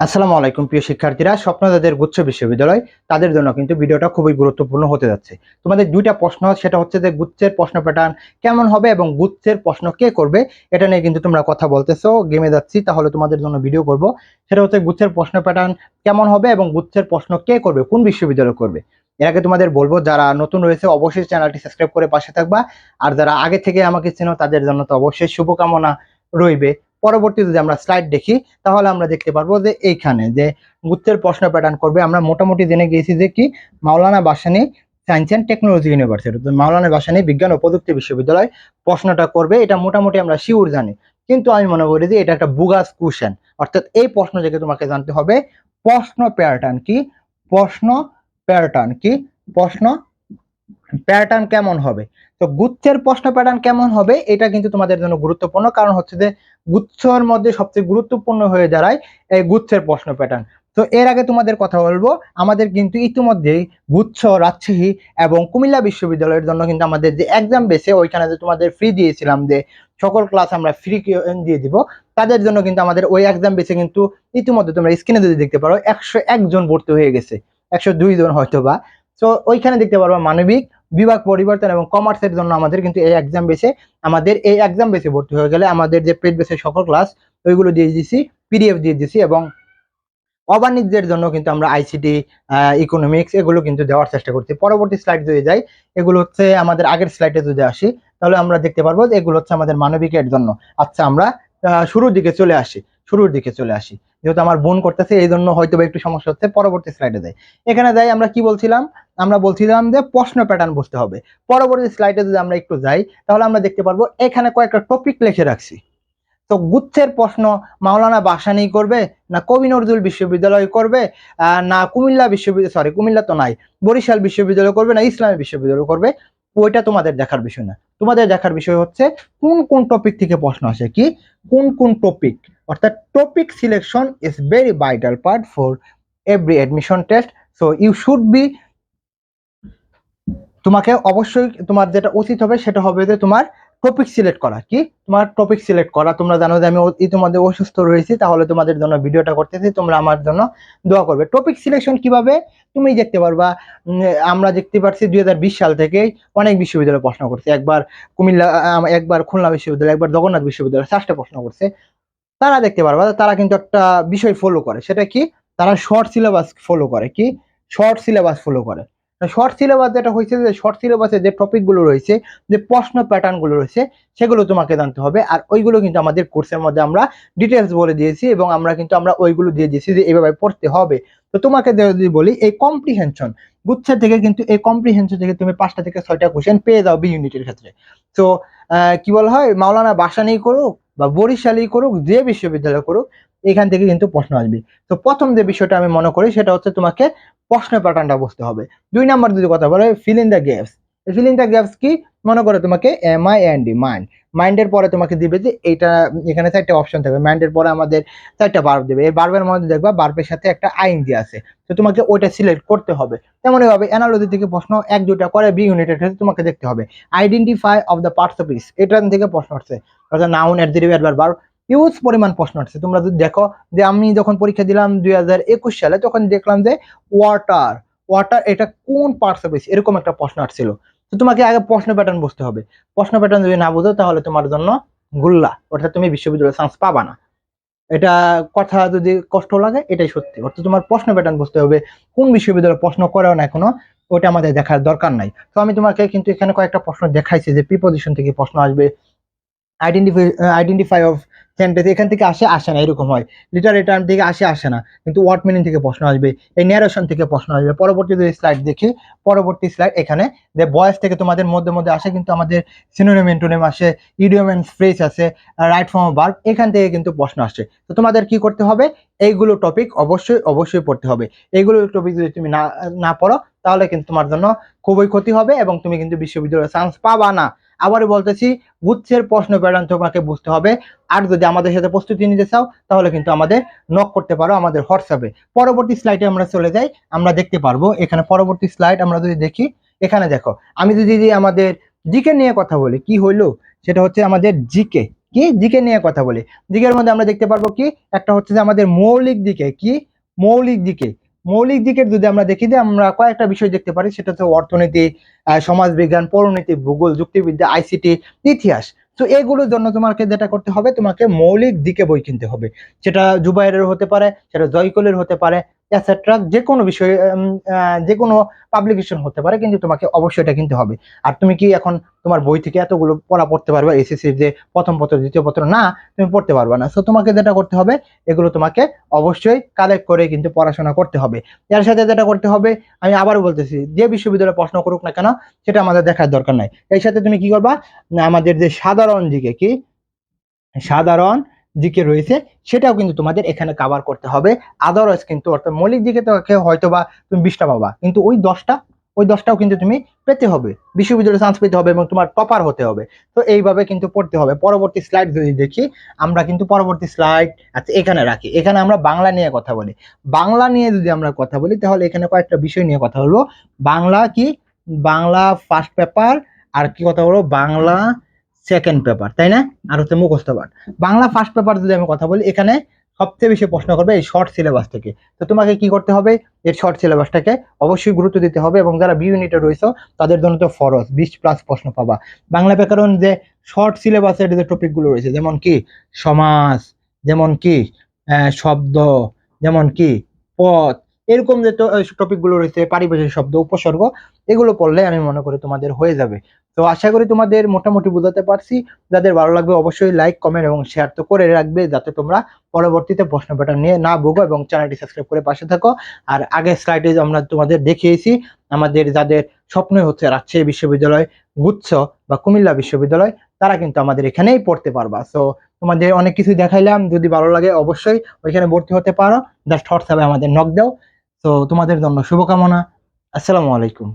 আসসালামু আলাইকুম, প্রিয় শিক্ষার্থীরা। স্বপ্ন স্বপ্নদাদের গুচ্ছ বিশ্ববিদ্যালয়। তাদের জন্য কিন্তু ভিডিওটা খুবই গুরুত্বপূর্ণ হতে যাচ্ছে। তোমাদের দুইটা প্রশ্ন, সেটা হচ্ছে যে গুচ্ছের প্রশ্ন প্যাটার্ন কেমন হবে এবং গুচ্ছের প্রশ্ন কে করবে, এটা নিয়ে কিন্তু তোমরা কথা বলতেছো। গেমে যাচ্ছি, তাহলে তোমাদের জন্য ভিডিও করব। সেটা হচ্ছে গুচ্ছের প্রশ্ন প্যাটার্ন কেমন হবে এবং গুচ্ছের প্রশ্ন কে করবে, কোন বিশ্ববিদ্যালয় করবে। এর আগে তোমাদের বলব, যারা নতুন রয়েছে, অবশ্যই চ্যানেলটি সাবস্ক্রাইব করে পাশে থাকবা। আর যারা আগে থেকে আমাকে চেনো, তাদের জন্য তো অবশ্যই শুভকামনা রইবে। পরবর্তীতে যদি আমরা স্লাইড দেখি, তাহলে আমরা দেখতে পারব যে এইখানে যে গুচ্ছের প্রশ্ন প্যাটার্ন করবে, আমরা মোটামুটি জেনে গিয়েছি যে কি Maulana Bhashani science and technology university Maulana Bhashani বিজ্ঞান ও প্রযুক্তি বিশ্ববিদ্যালয় প্রশ্নটা করবে, এটা মোটামুটি আমরা শিওর জানি। কিন্তু আমি মনে করি যে এটা একটা বুগাস কোশ্চেন অর্থাৎ এই প্রশ্ন থেকে তোমাকে জানতে হবে, প্রশ্ন প্যাটার্ন কি? প্রশ্ন প্যাটার্ন কি? প্রশ্ন প্যাটার্ন কেমন হবে? তো গুচ্ছের প্রশ্ন প্যাটার্ন কেমন হবে? এটা কিন্তু তোমাদের জন্য গুরুত্বপূর্ণ। কারণ হচ্ছে যে, গুচ্ছর মধ্যে সবচেয়ে গুরুত্বপূর্ণ হয়ে দাঁড়ায় এই গুচ্ছের প্রশ্ন প্যাটার্ন তো এর আগে তোমাদের কথা বলব, আমাদের কিন্তু ইতিমধ্যেই গুচ্ছ, রাজশাহী এবং কুমিল্লা বিশ্ববিদ্যালয়ের জন্য কিন্তু আমাদের যে এক্সাম বেসে ওইখানে যে তোমাদের ফ্রি দিয়েছিলাম যে সকল ক্লাস আমরা ফ্রি দিয়ে দিব, তাদের জন্য কিন্তু আমাদের ওই এক্সাম বেসে কিন্তু ইতিমধ্যে তোমরা স্ক্রিনে যদি দেখতে পারো, একশো একজন ভর্তি হয়ে গেছে। একশো দুই জন হয়তো বা তো ওইখানে দেখতে পারব মানবিক বিভাগ পরিবর্তন এবং কমার্সের জন্য আমাদের কিন্তু এই এক্সাম বেসে আমাদের এই এক্সাম বেসে ভর্তি হয়ে গেলে আমাদের যে পেড বেসে সকল ক্লাস ওইগুলো দিয়ে দিছি পিডিএফ দিয়ে দিছি এবং অবাণিজ্যের জন্য কিন্তু আমরা আইসিটি ইকোনমিক্স এগুলো কিন্তু দেওয়ার চেষ্টা করছি। পরবর্তী স্লাইড যদি যাই, এগুলো হচ্ছে আমাদের আগের স্লাইডে যদি আসি, তাহলে আমরা দেখতে পারব এগুলো হচ্ছে আমাদের মানবিকের জন্য। আচ্ছা আমরা শুরুর দিকে চলে আসি, শুরুর দিকে চলে আসি। যেহেতু আমার বোন করতেছে এই জন্য হয়তো একটু সমস্যা হচ্ছে, পরবর্তী স্লাইডে যাই। এখানে যাই, আমরা কি বলছিলাম? আমরা বলছিলাম যে প্রশ্ন প্যাটার্ন বুঝতে হবে। পরবর্তী স্লাইডে যদি আমরা একটু যাই, তাহলে আমরা দেখতে পারব এখানে কয়েকটা টপিক লিখে রাখছি। তো গুচ্ছের প্রশ্ন, মাওলানা বাসানি করবে না কবি নজরুল বিশ্ববিদ্যালয় করবে? না কুমিল্লা বিশ্ববিদ্যালয় সরি কুমিল্লা তো নাই, বরিশাল বিশ্ববিদ্যালয় করবে না ইসলামী বিশ্ববিদ্যালয় করবে? ওইটা তোমাদের দেখার বিষয় না। তোমাদের দেখার বিষয় হচ্ছে কোন কোন টপিক থেকে প্রশ্ন আসে কি? কোন কোন টপিক অর্থাৎ topic selection is very vital part for every admission test so you should be তোমাকে অবশ্যই তোমার যেটা উচিত হবে সেটা হবে যে তোমার টপিক সিলেক্ট করা, কি? তোমার টপিক সিলেক্ট করা, তোমরা জানো যে আমি ইতিমধ্যে অসুস্থ রয়েছি, তাহলে তোমাদের জন্য ভিডিওটা করতেছি, তোমরা আমার জন্য দোয়া করবে। টপিক সিলেকশন কীভাবে? তুমি দেখতে পারবা আমরা দেখতে পাচ্ছি দুই হাজার বিশ সাল থেকেই অনেক বিশ্ববিদ্যালয় প্রশ্ন করছে। একবার কুমিল্লা একবার খুলনা বিশ্ববিদ্যালয়, একবার জগন্নাথ বিশ্ববিদ্যালয়, চারটা প্রশ্ন করছে। তারা দেখতে পারবা তারা কিন্তু একটা বিষয় ফলো করে, সেটা কি? তারা শর্ট সিলেবাস ফলো করে, কি? শর্ট সিলেবাস ফলো করে। শর্ট সিলেবাস যেটা হয়েছে, যে শর্ট সিলেবাসে যে টপিকগুলো রয়েছে, যে প্রশ্ন প্যাটার্নগুলো রয়েছে, সেগুলো তোমাকে জানতে হবে। আর ওইগুলো কিন্তু আমাদের কোর্সের মধ্যে আমরা ডিটেলস বলে দিয়েছি এবং আমরা কিন্তু আমরা ওইগুলো দিয়ে দিয়েছি যে এইভাবে পড়তে হবে। তো তোমাকে যদি বলি, এই কম্প্রিহেনশন গুচ্ছের থেকে কিন্তু এই কম্প্রিহেনশন থেকে তুমি পাঁচটা থেকে ছয়টা কোশ্চেন পেয়ে যাও বি ইউনিটের ক্ষেত্রে। তো কি বলা হয়? মাওলানা বাসানি করুক বা বরিশালই করুক, যে বিশ্ববিদ্যালয় করুক এখান থেকে কিন্তু প্রশ্ন আসবে। তো প্রথম যে বিষয়টা আমি মনে করি, সেটা হচ্ছে তোমাকে প্রশ্ন প্যাটার্নটা বুঝতে হবে। দুই নাম্বার যদি কথা বলে fill in the gaps fill in the gaps কি? মনে করো তোমাকে M I N D mind মাইন্ডের পরে তোমাকে দিবে যে এইটা, এখানে চারটা অপশন থাকবে। মাইন্ডের পরে আমাদের চারটা বার্ব দেবে। এই বার্বের মধ্যে দেখবা বার্বের সাথে একটা আইন দিয়ে আছে। তো তোমাকে ওইটা সিলেক্ট করতে হবে। তেমনই ভাবে অ্যানালজি থেকে প্রশ্ন এক দুটা করে বি ইউনিটের ক্ষেত্রে তোমাকে দেখতে হবে। Identify of the parts of speech এটার থেকে প্রশ্ন আসছে। অর্থাৎ noun adjective adverb verb use পরিমাণ প্রশ্ন আসছে। তোমরা যদি দেখো যে আমি যখন পরীক্ষা দিলাম দুই হাজার একুশ সালে, তখন দেখলাম যে ওয়াটার ওয়াটার এটা কোন পার্টস অফ এরকম একটা প্রশ্ন আসছিল। তো তোমাকে আগে প্রশ্ন প্যাটার্ন বুঝতে হবে। প্রশ্ন প্যাটার্ন যদি না বুঝো, তাহলে তোমার জন্য গুল্লা। অর্থাৎ তুমি বিশ্ববিদ্যালয়ে চান্স পাবা না। এটা কথা যদি কষ্ট লাগে, এটাই সত্যি। অর্থাৎ তোমার প্রশ্ন প্যাটার্ন বুঝতে হবে, কোন বিশ্ববিদ্যালয়ে প্রশ্ন করেও না এখনও, ওটা আমাদের দেখার দরকার নাই। তো আমি তোমাকে কিন্তু এখানে কয়েকটা প্রশ্ন দেখাইছি যে প্রিপোজিশন থেকে প্রশ্ন আসবে। আইডেন্টিফাই আইডেন্টিফাই অফ সেন্টেন্স এখান থেকে আসে আসে না, এরকম হয়। লিটারের টার্ম থেকে আসে আসে না। কিন্তু ওয়ার্ড মিনিং থেকে প্রশ্ন আসবে, এই ন্যারেশন থেকে প্রশ্ন আসবে। পরবর্তী যদি স্লাইড দেখি, পরবর্তী স্লাইড এখানে যে বয়স থেকে তোমাদের মধ্যে মধ্যে আসে কিন্তু আমাদের সিনোনিম এন্টোনিম আসে ইডিয়ম এন্ড ফ্রেজ আছে রাইট ফর্ম ভার্ব এখান থেকে কিন্তু প্রশ্ন আসে। তো তোমাদের কি করতে হবে? এইগুলো টপিক অবশ্যই অবশ্যই পড়তে হবে। এইগুলো টপিক যদি তুমি না না পড়ো, তাহলে কিন্তু তোমার জন্য খুবই ক্ষতি হবে এবং তুমি কিন্তু বিশ্ববিদ্যালয়ে চান্স পাবা না। আবারও বলতেছি, গুচ্ছের প্রশ্ন প্যাটার্ন তোমাকে বুঝতে হবে। আর যদি আমাদের সাথে প্রস্তুতি নিতে চাও, তাহলে কিন্তু আমাদের নক করতে পারো আমাদের হোয়াটসঅ্যাপে পরবর্তী স্লাইডে আমরা চলে যাই, আমরা দেখতে পারব। এখানে পরবর্তী স্লাইড আমরা যদি দেখি, এখানে দেখো, আমি যদি আমাদের জিকে নিয়ে কথা বলি, কি হইল? সেটা হচ্ছে আমাদের জিকে। কি? দিকে নিয়ে কথা বলি। দিকের মধ্যে আমরা দেখতে পারব কি? একটা হচ্ছে যে আমাদের মৌলিক দিকে, কি? মৌলিক দিকে। মৌলিক দিকের যদি আমরা দেখি যে আমরা কয়েকটা বিষয় দেখতে পারি, সেটা হচ্ছে অর্থনীতি সমাজবিজ্ঞান পরিণতি ভূগোল, যুক্তিবিদ্যা আইসিটি ইতিহাস। তো এগুলোর জন্য তোমাকে যেটা করতে হবে, তোমাকে মৌলিক দিকে বই কিনতে হবে। সেটা জুবাইরের হতে পারে, সেটা জয়কলের হতে পারে এটসেট্রা যে কোনো বিষয়ে যে কোনো পাবলিকেশন হতে পারে, কিন্তু তোমাকে অবশ্যই এটা কিনতে হবে। আর তুমি কি এখন তোমার বই থেকে এতগুলো পড়া পড়তে পারবে এসএসসির যে প্রথম পত্র, দ্বিতীয় পত্র, না, তুমি পড়তে পারবে না। সো তোমাকে যেটা করতে হবে, এগুলো তোমাকে অবশ্যই কালেক্ট করে কিন্তু পড়াশোনা করতে হবে। এর সাথে যেটা করতে হবে, আমি আবারও বলতেছি, যে বিশ্ববিদ্যালয়ে প্রশ্ন করুক না কেন, সেটা আমাদের দেখার দরকার নাই। এর সাথে তুমি কি করবা, আমাদের যে সাধারণ দিকে কি, সাধারণ দিকে রয়েছে, সেটাও কিন্তু তোমাদের এখানে কভার করতে হবে। আদারওয়াইজ কিন্তু অর্থাৎ মৌলিক দিকে তো হয়তো বা তুমি বিশটা পাবা। কিন্তু ওই দশটা, ওই দশটাও কিন্তু তুমি পেতে হবে। বিশ্ববিদ্যালয়ে চান্স পেতে হবে এবং তোমার টপার হতে হবে। তো এইভাবে কিন্তু পড়তে হবে। পরবর্তী স্লাইড যদি দেখি, আমরা কিন্তু পরবর্তী স্লাইড আচ্ছা এখানে রাখি। এখানে আমরা বাংলা নিয়ে কথা বলি। বাংলা নিয়ে যদি আমরা কথা বলি, তাহলে এখানে কয়েকটা বিষয় নিয়ে কথা বলব। বাংলা কি? বাংলা ফার্স্ট পেপার আর কি কথা বলব? বাংলা সেকেন্ড পেপার তাই না? আর হচ্ছে মুখস্থ পাঠ। বাংলা ফার্স্ট পেপার যদি আমি কথা বলি, এখানে সবচেয়ে বেশি প্রশ্ন করবে এই শর্ট সিলেবাস থেকে। তো তোমাকে কি করতে হবে? এর শর্ট সিলেবাসটাকে অবশ্যই গুরুত্ব দিতে হবে এবং যারা বি ইউনিটে রয়েছে, তাদের জন্য তো ফরজ, বিশ প্লাস প্রশ্ন পাবা। বাংলা ব্যাকরণ যে শর্ট সিলেবাসের যে টপিকগুলো রয়েছে, যেমন কি? সমাস, যেমন কি? শব্দ, যেমন কি? পথ এরকম যে টপিকগুলো রয়েছে, পারিভাষিক শব্দ, উপসর্গ, এগুলো পড়লে আমি মনে করি তোমাদের হয়ে যাবে। তো আশা করি তোমাদের মোটামুটি বোঝাতে পারছি। যাদের ভালো লাগবে অবশ্যই লাইক কমেন্ট এবং শেয়ার তো করে রাখবে, যাতে তোমরা পরবর্তীতে প্রশ্ন প্যাটার্ন নিয়ে না ভোগো এবং চ্যানেলটি সাবস্ক্রাইব করে পাশে থাকো। আর আগের স্লাইডে আমরা তোমাদের দেখিয়েছি, আমাদের যাদের স্বপ্নই হচ্ছে রাজশাহী বিশ্ববিদ্যালয়, গুচ্ছ বা কুমিল্লা বিশ্ববিদ্যালয়, তারা কিন্তু আমাদের এখানেই পড়তে পারবা। সো তোমাদের অনেক কিছু দেখাইলাম। যদি ভালো লাগে অবশ্যই ওইখানে ভর্তি হতে পারো। জাস্ট হোয়াটসঅ্যাপে আমাদের নক দাও। তো তোমাদের জন্য শুভকামনা। আসসালামু আলাইকুম।